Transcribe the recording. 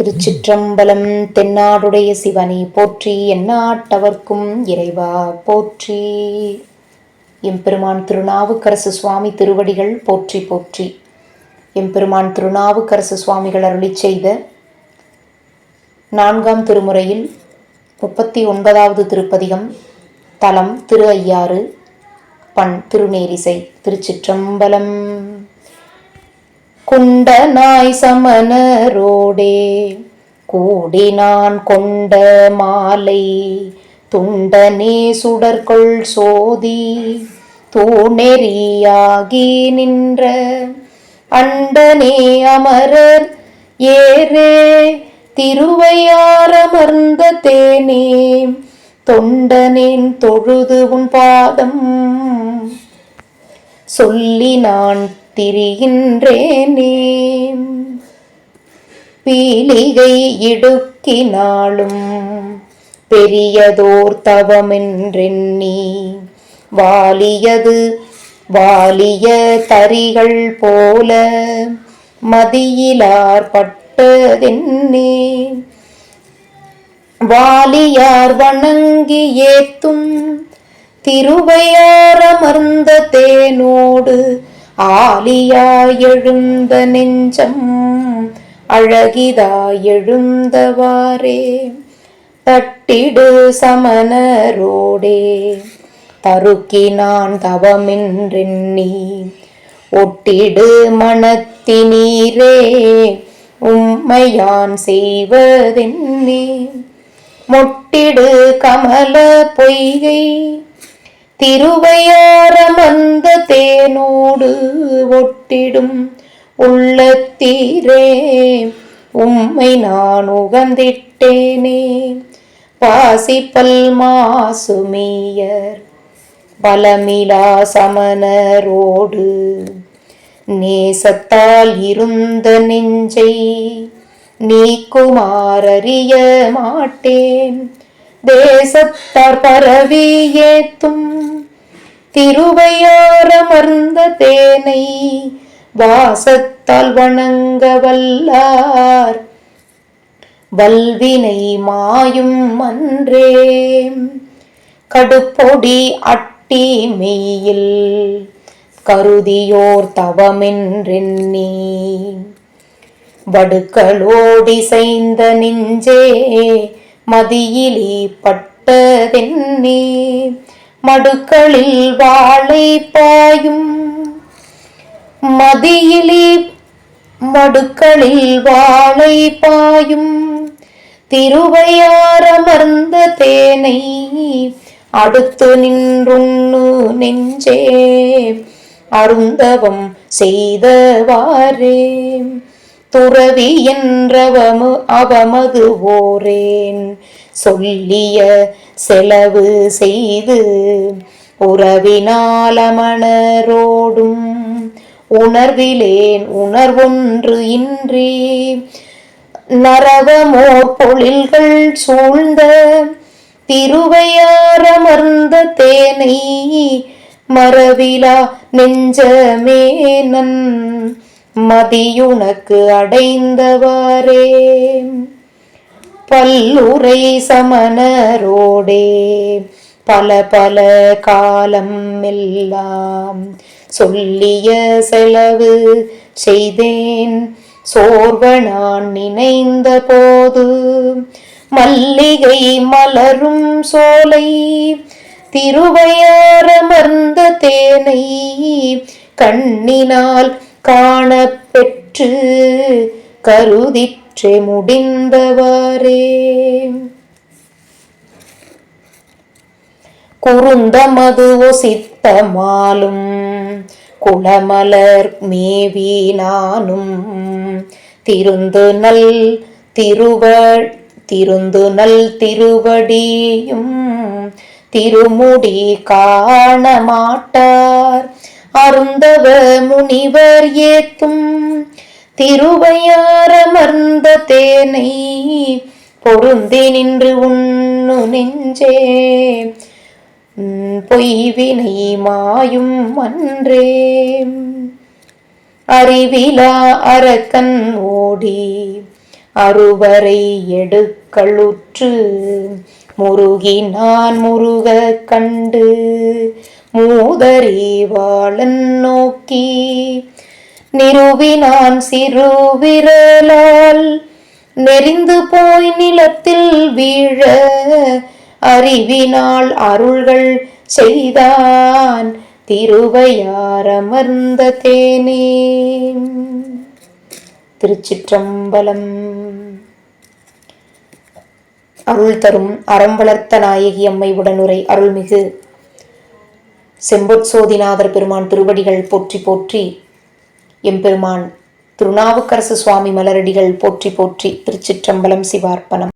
திருச்சிற்றம்பலம் தென்னாடுடைய சிவனை போற்றி எந்நாட்டவர்க்கும் இறைவா போற்றி. எம்பெருமான் திருநாவுக்கரசு சுவாமி திருவடிகள் போற்றி போற்றி. எம்பெருமான் திருநாவுக்கரசு சுவாமிகள் அருளி செய்த நான்காம் திருமுறையில் முப்பத்தி ஒன்பதாவது திருப்பதிகம் தலம் திரு ஐயாறு பண் திருநேரிசை திருச்சிற்றம்பலம். குண்ட நாய் சமணரோடே கூடினான் கொண்ட மாலை துண்டனே சுடற்கொள் சோதி தூணெறியாகி நின்ற அண்டனே அமரர் ஏரே திருவையாரமர்ந்த தேனே தொண்டனேன் தொழுது உன் பாதம் சொல்லி நான் திரிகின்றேனே பீலிகை இடுக்கினாலும் பெரியதோர் தவமென்றெண்ணி. வாலியது வாலிய தரிகள் போல மதியிலார் பட்டதென்னே. வாலியார் வணங்கி ஏத்தும் திருவையாரமர்ந்த தேனோடு ஆலியாயெழுந்த நெஞ்சம் அழகிதாயெழுந்தவாறே. தட்டிடு சமணரோடே தருக்கினான் தவமின்றி ஒட்டிடு மனத்தினீரே உம்மையான் செய்வதென்னே. மொட்டிடு கமல பொய்கை திருவையாரம் அந்த தேனோடு ஒட்டிடும் உள்ளத்தீரே உம்மை நான் உகந்திட்டேனே பாசிப்பல் மாசுமீயர் பலமிலா சமணரோடு நேசத்தால் இருந்த நெஞ்சை நீக்குமாறறிய மாட்டேன் தேசத்தார் பரவி ஏத்தும் திருவையாரமர்ந்த தேனை வாசத்தால் வணங்க வல்லார். வல்வினை மாயும் அன்றே. கடுப்பொடி அட்டி மெய்யில் கருதியோர் தவமென்றெண்ணி. வடுக்களோடிசைந்த நெஞ்சே மதியிலே பட்டதென்னே. மடுக்களில் வாழை பாயும். மதியிலே மடுக்களில் வாழை பாயும். திருவையாரமர்ந்த தேனை அடுத்து நின்றுண்ணு நெஞ்சே. அருந்தவம் செய்தவாரே துறவி என்றவமு அவமது ஓரேன் சொல்லிய செலவு செய்து உறவினாலமணரோடும் உணர்விலேன் உணர்வொன்று இன்றி. நரவமோர் பொழில்கள் சூழ்ந்த திருவையாரமர்ந்த தேனை மரவிலா நெஞ்சமேனன். மதியுனக்கு அடைந்தவாரே. பல்லுரை சமணரோடே. பல பல காலம் எல்லாம் சொல்லிய செலவு செய்தேன். சோர்வ நான் நினைந்த போது மல்லிகை மலரும் சோலை திருவையாரமர்ந்த தேனை கண்ணினால் காணப்பெற்று கருதிற்றே முடிந்தவாறே குறுந்தமது ஒசித்த மாலும் குளமலர் மேவி நானும். திருந்து நல் திருவ திருந்து நல் திருவடியும் திருமுடி காண மாட்டார். அருந்தவ முனிவர் ஏத்தும் திருவையாரமர்ந்த தேனை பொருந்தி நின்று உண்ணு நெஞ்சே. பொய்வினை மாயும் அன்றே. அறிவிலா அரக்கன் ஓடி அறுவரை எடுக்களுற்று முருகி நான் முருக கண்டு மூதறிவாளன் நோக்கி. நிறுவினான் சிறு விரலால் நெறிந்து போய் நிலத்தில் வீழ. அறிவினால் அருள்கள் செய்தான் திருவையாரமர்ந்த தேனே. திருச்சிற்றம்பலம் அருள் தரும் அறம் வளர்த்த நாயகி அம்மை உடனுரை அருள்மிகு. செம்பொற்சோதிநாதர் பெருமான் திருவடிகள் போற்றி போற்றி எம்பெருமான் திருநாவுக்கரசு சுவாமி மலரடிகள் போற்றி போற்றி திருச்சிற்றம்பலம் சிவார்ப்பணம்.